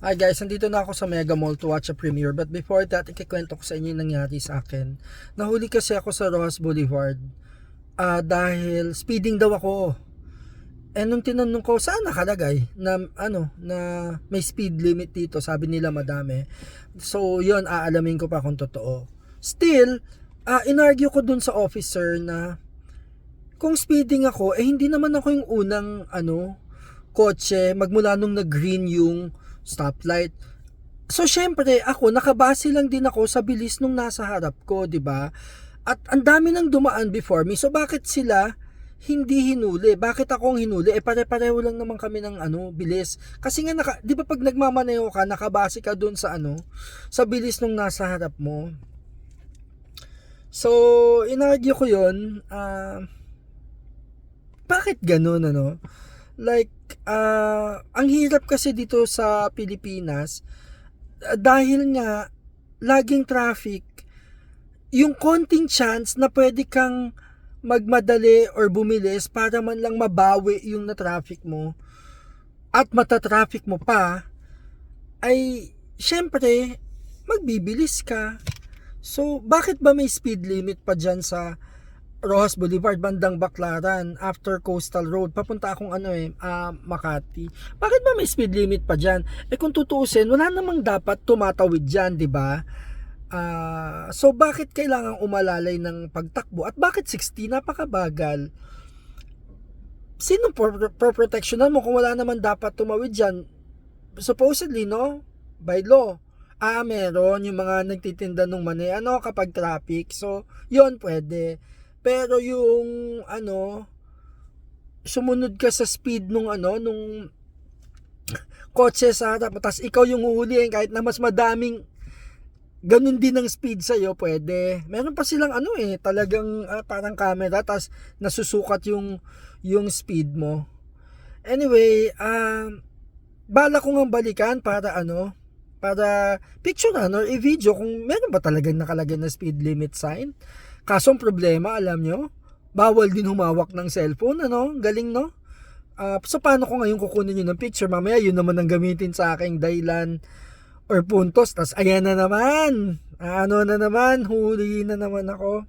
Hi guys, nandito na ako sa Mega Mall to watch a premiere. But before that, ikikwento ko sa inyo yung nangyari sa akin. Nahuli kasi ako sa Rojas Boulevard ah dahil speeding daw ako. Eh nung tinanong ko, saan nakalagay na ano na may speed limit dito? Sabi nila madami. So yun, aalamin ko pa kung totoo. Still, ah inargue ko dun sa officer na kung speeding ako, eh hindi naman ako yung unang ano, kotse magmula nung nag-green yung stoplight. So syempre, ako nakabase lang din ako sa bilis nung nasa harap ko, 'di ba? At ang dami nang dumaan before me. So bakit sila hindi hinuli? Bakit ako ang hinuli? Eh pare-pareho lang naman kami ng ano, bilis. Kasi nga naka, 'di ba pag nagmamaneho ka, nakabase ka doon sa ano, sa bilis nung nasa harap mo. So, inargue ko 'yon. Ah bakit ganun ano? Like, ah ang hirap kasi dito sa Pilipinas ah, dahil nga laging traffic, yung konting chance na pwede kang magmadali or bumilis para man lang mabawi yung na traffic mo at matatraffic mo pa ay syempre magbibilis ka. So, bakit ba may speed limit pa dyan sa Rojas Boulevard, bandang Baclaran, after Coastal Road, papunta akong ano eh, ah, Makati. Bakit ba may speed limit pa dyan? Eh kung tutuusin, wala namang dapat tumatawid dyan, di ba? Ah, so bakit kailangan umalalay ng pagtakbo? At bakit 60? Napakabagal. Sino pro- pro-protectionan mo kung wala naman dapat tumawid dyan? Supposedly, no? By law. Ah, meron yung mga nagtitinda ng mani, ano, kapag traffic. So, yon pwede. Pero yung ano sumunod ka sa speed nung ano nung kotse sa harap tapos ikaw yung huhulihin kahit na mas madaming ganun din ang speed sa iyo pwede. Meron pa silang ano eh talagang ah, parang camera tapos nasusukat yung yung speed mo. Anyway, um bala ko ngang balikan para ano para picturean or i-video kung meron ba talagang nakalagay na speed limit sign. Kaso problema, alam nyo, bawal din humawak ng cellphone, ano? Galing, no? Ah, so, paano ko ngayon kukunin yun ng picture? Mamaya, yun naman ang gamitin sa aking dahilan or puntos. Tapos, ayan na naman. Ano na naman, huli na naman ako.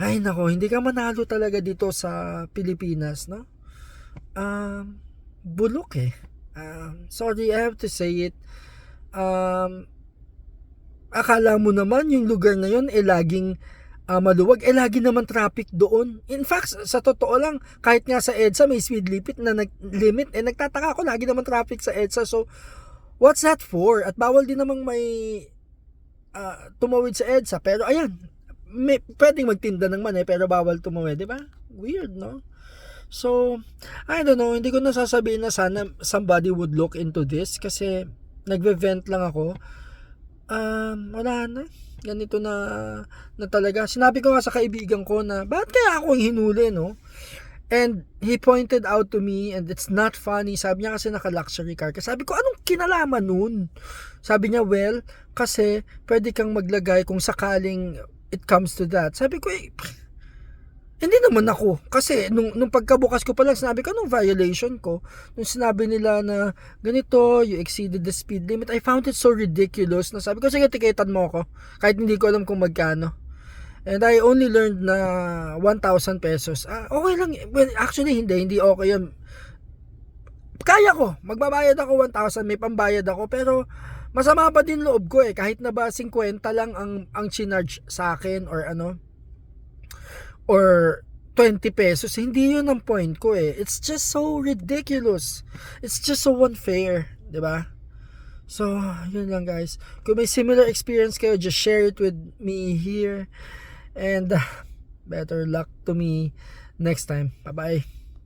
Ay, nako, hindi ka manalo talaga dito sa Pilipinas, no? Um, bulok eh. Um, sorry, I have to say it. Um, akala mo naman yung lugar na yun eh laging ah, maluwag. Eh lagi naman traffic doon. In fact sa totoo lang kahit nga sa EDSA may speed limit na nag limit. Eh nagtataka ako lagi naman traffic sa EDSA. So what's that for? At bawal din namang may ah, tumawid sa EDSA. Pero ayan may, pwedeng magtinda ng mani pero bawal tumawid di ba? Weird no? So, I don't know, hindi ko nasasabihin na sana somebody would look into this kasi nagve-vent lang ako um, wala na. Ganito na, na talaga. Sinabi ko nga sa kaibigan ko na, bakit kaya ako ang hinuli, no? And he pointed out to me, and it's not funny, sabi niya kasi naka-luxury car. Kasi sabi ko, anong kinalaman nun? Sabi niya, well, kasi pwede kang maglagay kung sakaling it comes to that. Sabi ko, eh, hindi naman ako. Kasi nung, nung pagkabukas ko pa lang, sinabi ko, anong violation ko? Nung sinabi nila na ganito, you exceeded the speed limit, I found it so ridiculous na sabi ko, sige, tiketan mo ako. Kahit hindi ko alam kung magkano. And I only learned na 1,000 pesos. Ah, okay lang. Well, actually, hindi. Hindi okay yun. Kaya ko. Magbabayad ako 1,000. May pambayad ako. Pero, masama pa din loob ko eh. Kahit na ba 50 lang ang, ang chinarge sa akin or ano or 20 pesos, hindi yun ang point ko eh. It's just so ridiculous. It's just so unfair, 'di ba? So, yun lang guys. Kung may similar experience kayo, just share it with me here. And uh, better luck to me next time. Bye-bye.